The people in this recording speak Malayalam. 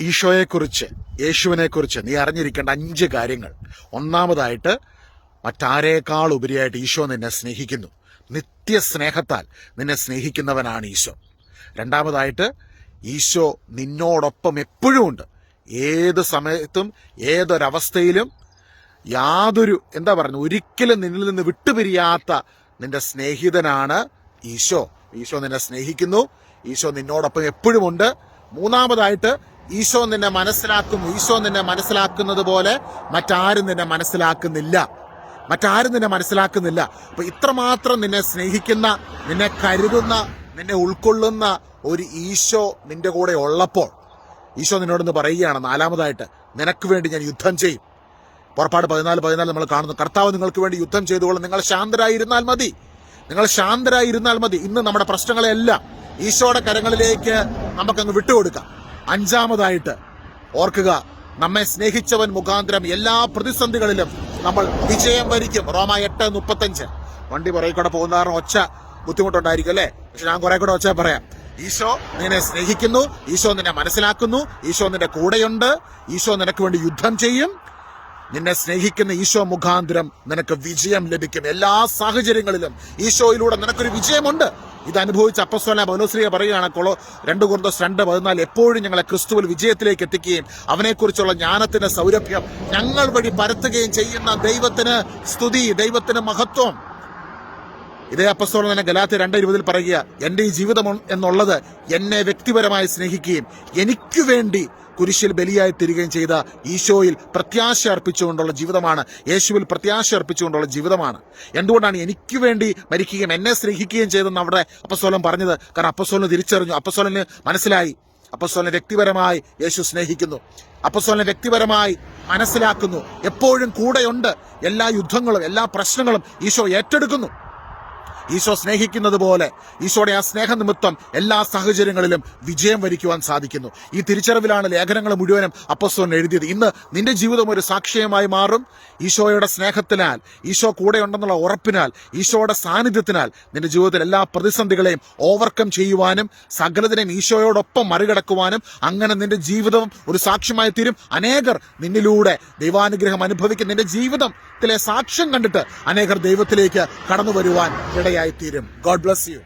ഈശോയെക്കുറിച്ച് യേശുവിനെക്കുറിച്ച് നീ അറിഞ്ഞിരിക്കേണ്ട അഞ്ച് കാര്യങ്ങൾ. ഒന്നാമതായിട്ട് മറ്റാരേക്കാൾ ഉപരിയായിട്ട് ഈശോ നിന്നെ സ്നേഹിക്കുന്നു. നിത്യസ്നേഹത്താൽ നിന്നെ സ്നേഹിക്കുന്നവനാണ് ഈശോ. രണ്ടാമതായിട്ട് ഈശോ നിന്നോടൊപ്പം എപ്പോഴും ഉണ്ട്. ഏത് സമയത്തും ഏതൊരവസ്ഥയിലും യാതൊരു എന്താ പറയുന്നത് ഒരിക്കലും നിന്നിൽ നിന്ന് വിട്ടുപിരിയാത്ത നിന്റെ സ്നേഹിതനാണ് ഈശോ. ഈശോ നിന്നെ സ്നേഹിക്കുന്നു. ഈശോ നിന്നോടൊപ്പം എപ്പോഴും ഉണ്ട്. മൂന്നാമതായിട്ട് ഈശോ നിന്നെ മനസ്സിലാക്കുന്നു. ഈശോ നിന്നെ മനസ്സിലാക്കുന്നത് പോലെ മറ്റാരും നിന്നെ മനസ്സിലാക്കുന്നില്ല. മറ്റാരും നിന്നെ മനസ്സിലാക്കുന്നില്ല. അപ്പൊ ഇത്രമാത്രം നിന്നെ സ്നേഹിക്കുന്ന നിന്നെ കരുതുന്ന നിന്നെ ഉൾക്കൊള്ളുന്ന ഒരു ഈശോ നിന്റെ കൂടെ ഉള്ളപ്പോൾ ഈശോ നിന്നോടൊന്ന് പറയുകയാണ് നാലാമതായിട്ട് നിനക്ക് വേണ്ടി ഞാൻ യുദ്ധം ചെയ്യും. പുറപ്പാട് പതിനാല് പതിനാല് നമ്മൾ കാണുന്നു. കർത്താവ് നിങ്ങൾക്ക് വേണ്ടി യുദ്ധം ചെയ്തുകൊള്ളും. നിങ്ങൾ ശാന്തരായിരുന്നാൽ മതി. നിങ്ങൾ ശാന്തരായിരുന്നാൽ മതി. ഇന്ന് നമ്മുടെ പ്രശ്നങ്ങളെല്ലാം ഈശോയുടെ കരങ്ങളിലേക്ക് നമുക്കങ്ങ് വിട്ടുകൊടുക്കാം. അഞ്ചാമതായിട്ട് ഓർക്കുക നമ്മെ സ്നേഹിച്ചവൻ മുഖാന്തരം എല്ലാ പ്രതിസന്ധികളിലും നമ്മൾ വിജയം വരിക്കും. റോമ എട്ട് മുപ്പത്തഞ്ച്. വണ്ടി പുറകെ കൂടെ പോകുന്ന കാരണം ഒച്ച ബുദ്ധിമുട്ടുണ്ടായിരിക്കും അല്ലേ? പക്ഷെ ഞാൻ കുറെ കൂടെ ഒച്ച പറയാം. ഈശോ നിന്നെ സ്നേഹിക്കുന്നു ഈശോ നിന്നെ മനസ്സിലാക്കുന്നു ഈശോ നിന്റെ കൂടെയുണ്ട് ഈശോ നിനക്ക് വേണ്ടി യുദ്ധം ചെയ്യും നിന്നെ സ്നേഹിക്കുന്ന ഈശോ മുഖാന്തരം നിനക്ക് വിജയം ലഭിക്കും. എല്ലാ സാഹചര്യങ്ങളിലും ഈശോയിലൂടെ നിനക്കൊരു വിജയമുണ്ട്. ഇത് അനുഭവിച്ച അപ്പസ്വല പൗലോശ്രീയ പറയുകയാണ് കൊളോ രണ്ട് കുർദോസ് രണ്ട് പതിനാല് എപ്പോഴും ഞങ്ങളെ ക്രിസ്തുവിൽ വിജയത്തിലേക്ക് എത്തിക്കുകയും അവനെക്കുറിച്ചുള്ള ജ്ഞാനത്തിന്റെ സൗരഭ്യം ഞങ്ങൾ വഴി പരത്തുകയും ചെയ്യുന്ന ദൈവത്തിന് സ്തുതി ദൈവത്തിന് മഹത്വം. ഇതേ അപ്പസ്തോലൻ തന്നെ ഗലാത്തി രണ്ട് ഇരുപതിൽ പറയുക എന്റെ ഈ ജീവിതം എന്നുള്ളത് എന്നെ വ്യക്തിപരമായി സ്നേഹിക്കുകയും എനിക്ക് വേണ്ടി കുരിശിൽ ബലിയായി തീരുകയും ചെയ്ത ഈശോയിൽ പ്രത്യാശ അർപ്പിച്ചുകൊണ്ടുള്ള ജീവിതമാണ്. യേശുവിൽ പ്രത്യാശ അർപ്പിച്ചുകൊണ്ടുള്ള ജീവിതമാണ്. എന്തുകൊണ്ടാണ് എനിക്ക് വേണ്ടി മരിക്കുകയും എന്നെ സ്നേഹിക്കുകയും ചെയ്തെന്ന് അവിടെ അപ്പസോലൻ പറഞ്ഞത്? കാരണം അപ്പസ്തോലന് തിരിച്ചറിഞ്ഞു. അപ്പസ്തോലന് മനസ്സിലായി. അപ്പസ്തോലനെ വ്യക്തിപരമായി യേശു സ്നേഹിക്കുന്നു. അപ്പസ്തോലനെ വ്യക്തിപരമായി മനസ്സിലാക്കുന്നു. എപ്പോഴും കൂടെയുണ്ട്. എല്ലാ യുദ്ധങ്ങളും എല്ലാ പ്രശ്നങ്ങളും ഈശോ ഏറ്റെടുക്കുന്നു. ഈശോ സ്നേഹിക്കുന്നത് പോലെ ഈശോയുടെ ആ സ്നേഹ നിമിത്തം എല്ലാ സാഹചര്യങ്ങളിലും വിജയം വരിക്കുവാൻ സാധിക്കുന്നു. ഈ തിരിച്ചറിവിലാണ് ലേഖനങ്ങൾ മുഴുവനും അപ്പസ്വൻ എഴുതിയത്. ഇന്ന് നിന്റെ ജീവിതം ഒരു സാക്ഷ്യമായി മാറും. ഈശോയുടെ സ്നേഹത്തിനാൽ ഈശോ കൂടെ ഉണ്ടെന്നുള്ള ഉറപ്പിനാൽ ഈശോയുടെ സാന്നിധ്യത്തിനാൽ നിന്റെ ജീവിതത്തിൽ എല്ലാ പ്രതിസന്ധികളെയും ഓവർകം ചെയ്യുവാനും സകലതിനെയും ഈശോയോടൊപ്പം മറികടക്കുവാനും അങ്ങനെ നിന്റെ ജീവിതം ഒരു സാക്ഷ്യമായി തീരും. അനേകർ നിന്നിലൂടെ ദൈവാനുഗ്രഹം അനുഭവിക്കുന്ന നിന്റെ ജീവിതത്തിലെ സാക്ഷ്യം കണ്ടിട്ട് അനേകർ ദൈവത്തിലേക്ക് കടന്നു വരുവാൻ ഇടയായി. തീരും ഗോഡ് ബ്ലസ് യു